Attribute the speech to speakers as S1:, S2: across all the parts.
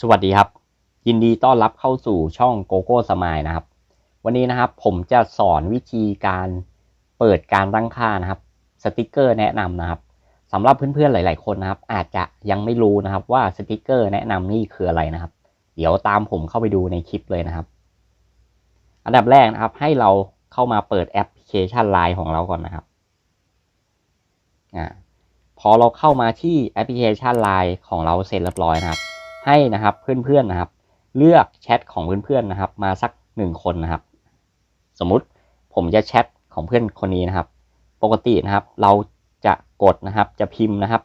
S1: สวัสดีครับ ยินดีต้อนรับเข้าสู่ช่องโกโก้สมายนะครับ วันนี้นะครับผมจะสอนวิธีการเปิดการตั้งค่านะครับ สติกเกอร์แนะนำนะครับสำหรับเพื่อนๆหลาย ๆ คนนะครับ อาจจะยังไม่รู้นะครับว่าสติกเกอร์แนะนำนี่คืออะไรนะครับ เดี๋ยวตามผมเข้าไปดูในคลิปเลยนะครับ อันดับแรกนะครับให้เราเข้ามาเปิดแอปพลิเคชัน Line ของเราก่อนนะครับอ่าพอเราเข้ามาที่แอปพลิเคชัน Line ของเราเสร็จเรียบร้อยนะครับ ให้นะครับเพื่อนๆนะครับ เลือกแชทของเพื่อนๆนะครับ มาสักหนึ่งคนนะครับ สมมุติผมจะแชทของเพื่อนคนนี้นะครับ ปกตินะครับ เราจะกดนะครับจะพิมพ์นะครับ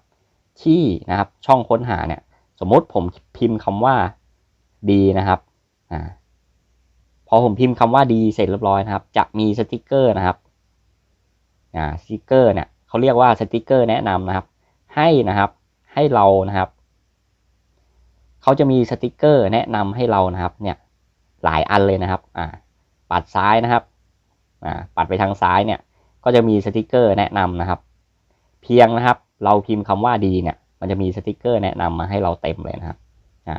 S1: ที่นะครับช่องค้นหาเนี่ย สมมุติผมพิมพ์คำว่าดีนะครับอ่าพอผมพิมพ์คำว่าดีเสร็จเรียบร้อยนะครับ จะมีสติกเกอร์นะครับอ่าสติกเกอร์เนี่ยเขาเรียกว่าสติกเกอร์แนะนำนะครับ ให้นะครับให้เรานะครับ เขาจะมีสติกเกอร์แนะนำให้เรานะครับ เนี่ยหลายอันเลยนะครับ อ่า ปัดซ้ายนะครับ อ่า ปัดไปทางซ้ายเนี่ย ก็จะมีสติกเกอร์แนะนำนะครับ เพียงนะครับ เราพิมพ์คำว่าดีเนี่ย มันจะมีสติกเกอร์แนะนำมาให้เราเต็มเลยนะครับ อ่า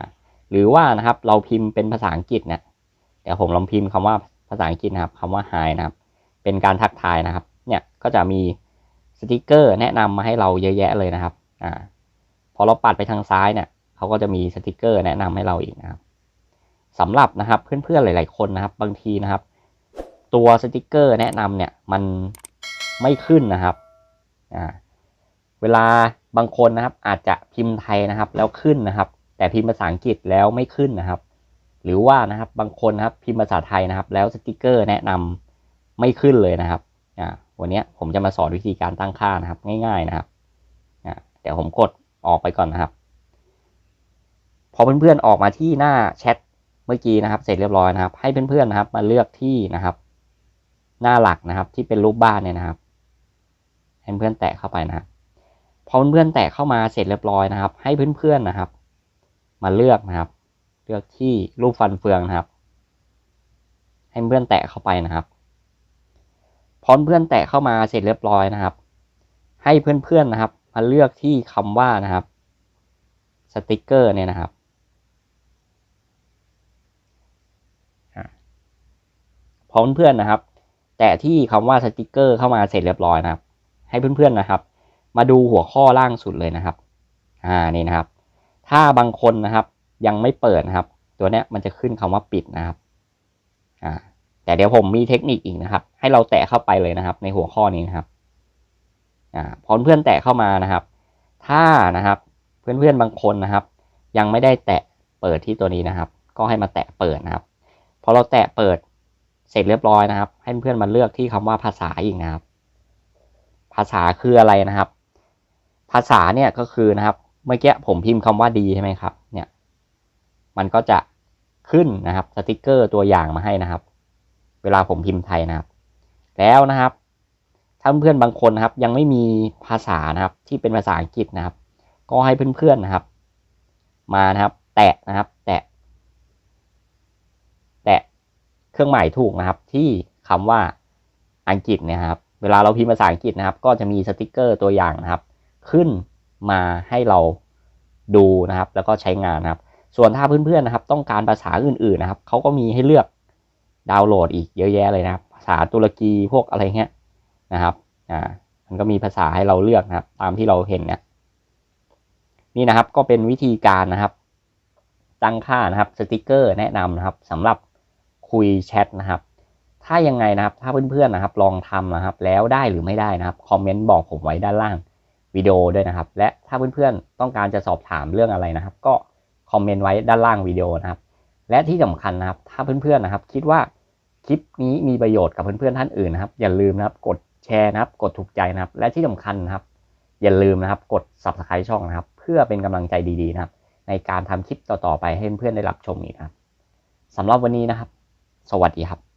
S1: หรือว่านะครับ เราพิมพ์เป็นภาษาอังกฤษเนี่ย เดี๋ยวผมลองพิมพ์คำว่าภาษาอังกฤษนะครับคำว่า hi นะครับ เป็นการทักทายนะครับ เนี่ย ก็จะมีสติกเกอร์แนะนำมาให้เราเยอะแยะเลยนะครับ อ่า พอเราปัดไปทางซ้ายเนี่ย เขาก็จะมีสติกเกอร์แนะนำให้เราอีกนะครับสำหรับนะครับเพื่อนๆหลาย ๆคนนะครับบางทีนะครับ ตัวสติกเกอร์แนะนำเนี่ยมันไม่ขึ้นนะครับอ่าเวลาบางคนนะครับอาจจะพิมพ์ไทยนะครับ แล้วขึ้นนะครับ แต่พิมพ์ภาษาอังกฤษแล้วไม่ขึ้นนะครับ หรือว่านะครับบางคนนะครับพิมพ์ภาษาไทยนะครับ แล้วสติกเกอร์แนะนำไม่ขึ้นเลยนะครับอ่าวันนี้ผมจะมาสอนวิธีการตั้งค่านะครับ ง่าย ๆนะครับอ่าเดี๋ยวผมกดออกไปก่อนนะครับ พอเพื่อนๆออกมาที่หน้าแชทเมื่อกี้นะครับ เสร็จเรียบร้อยนะครับ ให้เพื่อนๆนะครับ มาเลือกที่นะครับ หน้าหลักนะครับ ที่เป็นรูปบ้านเนี่ยนะครับให้เพื่อนแตะเข้าไปนะครับพอเพื่อนแตะเข้ามาเสร็จเรียบร้อยนะครับ ให้เพื่อนๆนะครับ มาเลือกนะครับ เลือกที่รูปฟันเฟืองนะครับ ให้เพื่อนแตะเข้าไปนะครับพอเพื่อนแตะเข้ามาเสร็จเรียบร้อยนะครับ ให้เพื่อนๆนะครับ มาเลือกที่คำว่านะครับ สติกเกอร์เนี่ยนะครับ พร้อมเพื่อนนะครับ แต่ที่คำว่าสติกเกอร์เข้ามาเสร็จเรียบร้อยนะครับ ให้เพื่อนๆนะครับ มาดูหัวข้อล่างสุดเลยนะครับ อ่านี่นะครับ ถ้าบางคนนะครับ ยังไม่เปิดนะครับ ตัวเนี้ยมันจะขึ้นคำว่าปิดนะครับ อ่า แต่เดี๋ยวผมมีเทคนิคอีกนะครับ ให้เราแตะเข้าไปเลยนะครับ ในหัวข้อนี้นะครับ อ่าพอเพื่อนแตะเข้ามานะครับ ถ้านะครับ เพื่อนๆบางคนนะครับ ยังไม่ได้แตะเปิดที่ตัวนี้นะครับ ก็ให้มาแตะเปิดนะครับพอเราแตะเปิด เสร็จเรียบร้อยนะครับ ให้เพื่อนมาเลือกที่คำว่าภาษาอีกนะครับ ภาษาคืออะไรนะครับ ภาษาเนี่ยก็คือนะครับ เมื่อกี้ผมพิมพ์คำว่าดีใช่ไหมครับ เนี่ย มันก็จะขึ้นนะครับสติกเกอร์ตัวอย่างมาให้นะครับ เวลาผมพิมพ์ไทยนะครับ แล้วนะครับถ้าเพื่อนบางคนนะครับ ยังไม่มีภาษานะครับ ที่เป็นภาษาอังกฤษนะครับ ก็ให้เพื่อนๆนะครับ มานะครับ แตะนะครับ แตะ แตะเค รื่องหมายถูกนะครับ ที่คำว่าอังกฤษเนี่ยครับ เวลาเราพิมพ์ภาษาอังกฤษนะครับ ก็จะมีสติกเกอร์ตัวอย่างนะครับ ขึ้นมาให้เราดูนะครับ แล้วก็ใช้งานนะครับ ส่วนถ้าเพื่อนๆนะครับ ต้องการภาษาอื่นๆนะครับเขาก็มีให้เลือกดาวน์โหลดอีกเยอะแยะเลยนะครับ ภาษาตุรกีพวกอะไรเงี้ยนะครับอ่ามันก็มีภาษาให้เราเลือกนะครับ ตามที่เราเห็นเนี่ยนี่นะครับก็เป็นวิธีการนะครับ ตั้งค่านะครับสติกเกอร์แนะนำนะครับสำหรับ คุยแชทนะครับ ถ้ายังไงนะครับ ถ้าเพื่อนๆนะครับ ลองทำนะครับ แล้วได้หรือไม่ได้นะครับ คอมเมนต์บอกผมไว้ด้านล่างวิดีโอด้วยนะครับ และถ้าเพื่อนๆต้องการจะสอบถามเรื่องอะไรนะครับ ก็คอมเมนต์ไว้ด้านล่างวิดีโอนะครับ และที่สำคัญนะครับ ถ้าเพื่อนๆนะครับ คิดว่าคลิปนี้มีประโยชน์กับเพื่อนๆท่านอื่นนะครับ อย่าลืมนะครับ กดแชร์นะครับ กดถูกใจนะครับ และที่สำคัญนะครับ อย่าลืมนะครับ กด subscribe ช่องนะครับ เพื่อเป็นกำลังใจดีๆนะครับ ในการทำคลิปต่อๆไปให้เพื่อนๆได้รับชมอีกนะครับสำหรับวันนี้นะครับ สวัสดีครับ